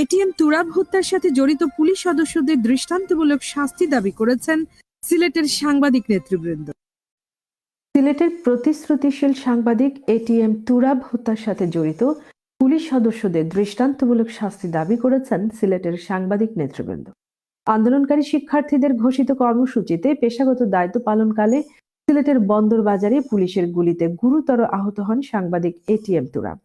ATM Turab হত্যার সাথে জড়িত পুলিশ সদস্যদের দৃষ্টান্তমূলক শাস্তি দাবি করেছেন সিলেটের সাংবাদিক নেতৃবৃন্দ। সিলেটের প্রতিশ্রুতিশীল সাংবাদিক এটিএম তুরাব হত্যার সাথে জড়িত পুলিশ সদস্যদের দৃষ্টান্তমূলক শাস্তি দাবি করেছেন সিলেটের সাংবাদিক নেতৃবৃন্দ। আন্দোলনকারী শিক্ষার্থীদের ঘোষিত কর্মসূচিতে পেশাগত দায়িত্ব পালনকালে সিলেটের বন্দর বাজারে পুলিশের গুলিতে গুরুতর আহত হন সাংবাদিক এটিএম তুরাব।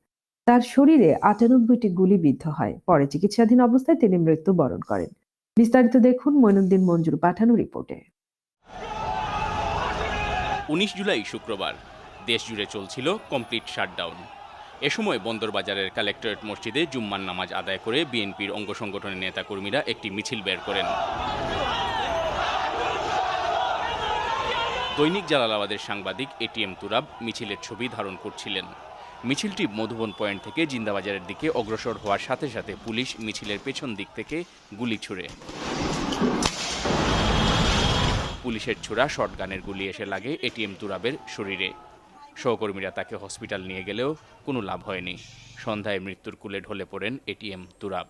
তার শরীরে আটানব্বইটি গুলি বিদ্ধ হয়। পরে চিকিৎসাধীন অবস্থায় তিনি মৃত্যুবরণ করেন। বিস্তারিত দেখুন মইনুদ্দিন মঞ্জুর পাঠানো রিপোর্টে। উনিশ জুলাই শুক্রবার দেশ জুড়ে চলছিল কমপ্লিট শাটডাউন এ সময় বন্দরবাজারের কালেক্টরেট মসজিদে জুম্মার নামাজ আদায় করে বিএনপির অঙ্গ সংগঠনের নেতাকর্মীরা একটি মিছিল বের করেন। দৈনিক জালালাবাদের সাংবাদিক এটিএম তুরাব মিছিলের ছবি ধারণ করছিলেন। মিছিলটি মধুবন পয়েন্ট থেকে জিন্দাবাজারের দিকে অগ্রসর হওয়ার সাথে সাথে পুলিশ মিছিলের পেছন দিক থেকে গুলি ছুড়ে। পুলিশের ছোড়া শটগানের গুলি এসে লাগে এটিএম তুরাবের শরীরে। সহকর্মীরা তাকে হসপিটাল নিয়ে গেলেও কোনো লাভ হয়নি। সন্ধ্যায় মৃত্যুর কুলে ঢলে পড়েন এটিএম তুরাব।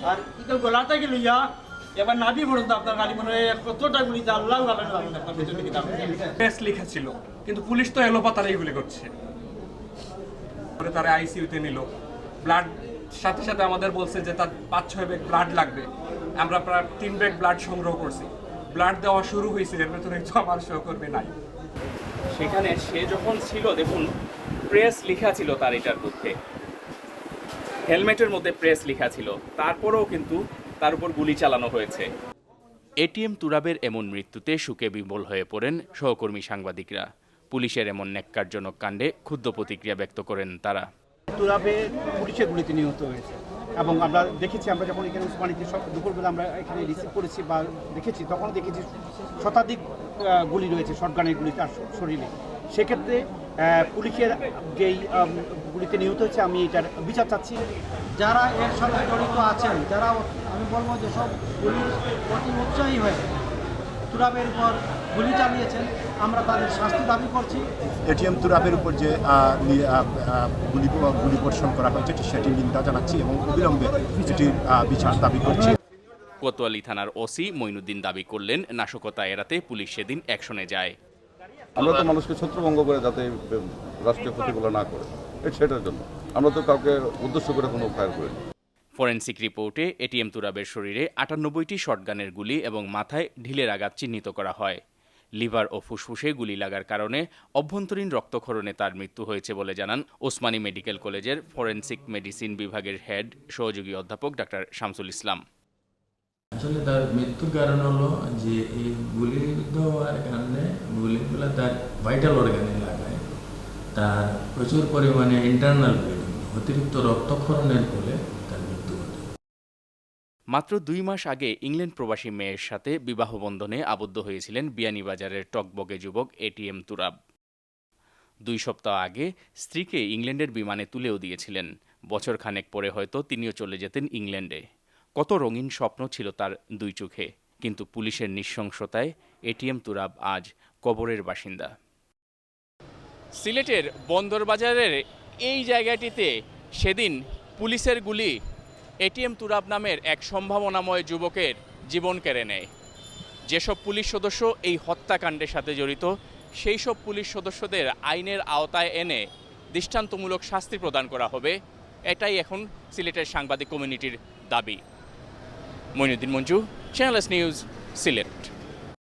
আর ইতো গোলাটা গেল ইয়া এবার নাবি পড়তো আপনার গাড়ি মনে হয় কতটা গুলি আল্লাহ আপনার ভিতরে দিকে দাম প্রেস লেখা ছিল কিন্তু পুলিশ তো এলো পাতারা এইগুলি করছে। পরে তারা আইসিইউতে নিল। ব্লাড সাথে সাথে আমাদের বলছে যে তার পাঁচ ছয় ব্যাগ ব্লাড লাগবে। আমরা প্রায় তিন ব্যাগ ব্লাড সংগ্রহ করছি। ব্লাড দেওয়া শুরু হয়েছে এর ভেতরে তো আমার সহকর্মী নাই। সেখানে সে যখন ছিল দেখুন প্রেস লেখা ছিল তার এটার মধ্যে। হেলমেটের মধ্যে প্রেস লেখা ছিল। তারপরেও কিন্তু তার উপর গুলি চালানো হয়েছে। এটিএম তুরাবের এমন মৃত্যুতে সুকে বিমল হয়ে পড়েন সহকর্মী সাংবাদিকরা। পুলিশের এমন ন্যাক্কারজনক কাণ্ডে ক্ষুদ্র প্রতিক্রিয়া ব্যক্ত করেন তারা। তুরাবে পুলিশের গুলিতে নিহত হয়েছে এবং আমরা দেখেছি, আমরা যখন এখানে উসমানিতে দুপুরবেলা আমরা এখানে রিসিভ করেছি বা দেখেছি তখন দেখেছি শতাধিক গুলি রয়েছে শটগানের গুলি তার শরীরে। সেক্ষেত্রে পুলিশের যেই গুলিতে নিহত হয়েছে, আমি এটার বিচার চাচ্ছি। যারা এর সাথে জড়িত আছেন, যারা, আমি বলব যে সব পুলিশ অতি উৎসাহী হয়ে তুরাবের উপর গুলি চালিয়েছেন। আমরা তাদের শাস্তি দাবি করছি। এটিএম তুরাবের উপর যে গুলি গুলি বর্ষণ করা হয়েছে সেটি নিন্দা জানাচ্ছি এবং অবিলম্বে এটির বিচার দাবি করছি। কোতোয়ালি থানার ওসি মইনুদ্দিন দাবি করলেন নাশকতা এড়াতে পুলিশ সেদিন অ্যাকশনে যায়। আমরা তো মানুষকে ছত্রভঙ্গ করে যাতে রাষ্ট্রীয় ক্ষতিগুলো না করে সেটার জন্য। আমরা তো কাউকে উদ্দেশ্য করে কোনো ফায়ার করিনি। ফরেনসিক রিপোর্টে এটিএম তুরাবের শরীরে আটানব্বইটি শটগানের গুলি এবং মাথায় ঢিলের আঘাত চিহ্নিত করা হয়। লিভার ও ফুসফুসে গুলি লাগার কারণে অভ্যন্তরীণ রক্তক্ষরণে তার মৃত্যু হয়েছে বলে জানান ওসমানী মেডিকেল কলেজের ফরেনসিক মেডিসিন বিভাগের হেড সহযোগী অধ্যাপক ডাক্তার শামসুল ইসলাম। আসলে তার মৃত্যুর কারণ হলো যে এই গুলিবিদ্ধ হওয়ার কারণে গুলিগুলো তার ভাইটাল অর্গানে লাগায়। তার প্রচুর পরিমাণে ইন্টারনাল ব্লিডিং অতিরিক্ত রক্তক্ষরণের ফলে মাত্র দুই মাস আগে ইংল্যান্ড প্রবাসী মেয়ের সাথে বিবাহ বন্ধনে আবদ্ধ হয়েছিলেন বিয়ানীবাজারের টকবগে যুবক এটিএম তুরাব। দুই সপ্তাহ আগে স্ত্রীকে ইংল্যান্ডের বিমানে তুলেও দিয়েছিলেন। বছর খানেক পরে হয়তো তিনিও চলে যেতেন ইংল্যান্ডে। কত রঙিন স্বপ্ন ছিল তার দুই চোখে, কিন্তু পুলিশের নৃশংসতায় এটিএম তুরাব আজ কবরের বাসিন্দা। সিলেটের বন্দরবাজারের এই জায়গাটিতে সেদিন পুলিশের গুলি এটিএম তুরাব নামের এক সম্ভাবনাময় যুবকের জীবন কেড়ে নেয়। যেসব পুলিশ সদস্য এই হত্যাকাণ্ডের সাথে জড়িত, সেই সব পুলিশ সদস্যদের আইনের আওতায় এনে দৃষ্টান্তমূলক শাস্তি প্রদান করা হবে, এটাই এখন সিলেটের সাংবাদিক কমিউনিটির দাবি। Moinuddin Manju channels news Sylhet.